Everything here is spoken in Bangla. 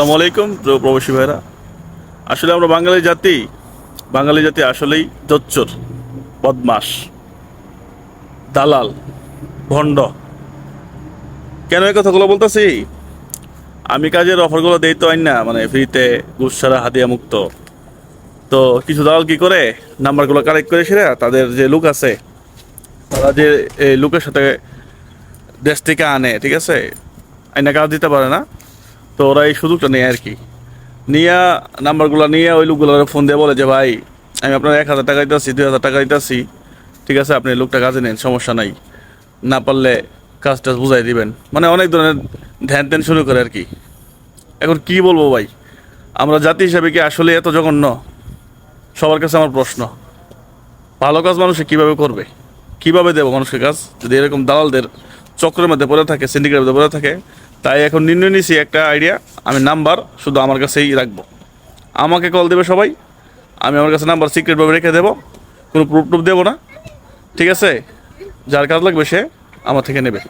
আসসালামু আলাইকুম প্রবাসী ভাইরা আসলে আমরা বাঙালি জাতি বাঙালি জাতি আসলেই জচ্চর, বদমাস, দালাল, ভণ্ড। কেন এই কথাগুলো বলতেছি? আমি কাজের অফারগুলো দেই তো না মানে ফ্রিতে গুসারা হাদিয়া মুক্ত। তো কিছু দালাল কি করে? নাম্বারগুলো কালেক্ট করে সেরা, তাদের যে লুক আছে, তারা যে এই লুকের সাথে দেশ থেকে আনে, ঠিক আছে? আইনা কাজ দিতে পারে না। তো ওরা এই সুযোগটা নেয় আর কি। নিয়ে নাম্বারগুলো নিয়ে ওই লোকগুলো ফোন দিয়ে বলে যে, ভাই, আমি আপনার এক হাজার টাকা দিতেছি, দুই হাজার টাকা দিতেছি। ঠিক আছে, আপনি লোকটা কাজে নেন, সমস্যা নাই। না পারলে কাজ টাজ বুঝাই দিবেন। মানে অনেক ধরনের ধ্যান ধ্যান শুরু করে আর কি। এখন কি বলব ভাই? আমরা জাতি হিসাবে কি আসলে এত জঘন্য? সবার কাছে আমার প্রশ্ন। ভালো কাজ মানুষে কীভাবে করবে? কীভাবে দেবো মানুষকে কাজ? যদি এরকম দালালদের চক্রের মধ্যে পড়ে থাকে সিন্ডিকেটের মধ্যে পড়ে থাকে। তাই এখন নির্ণয় নিয়েছি একটা আইডিয়া আমি নাম্বার শুধু আমার কাছেই রাখব। আমাকে কল দেবে সবাই, আমি আমার কাছে নাম্বার সিক্রেটভাবে রেখে দেবো, কোনো প্রুফ টুফ দেবো না। ঠিক আছে? যার কাজ লাগবে সে আমার থেকে নেবে।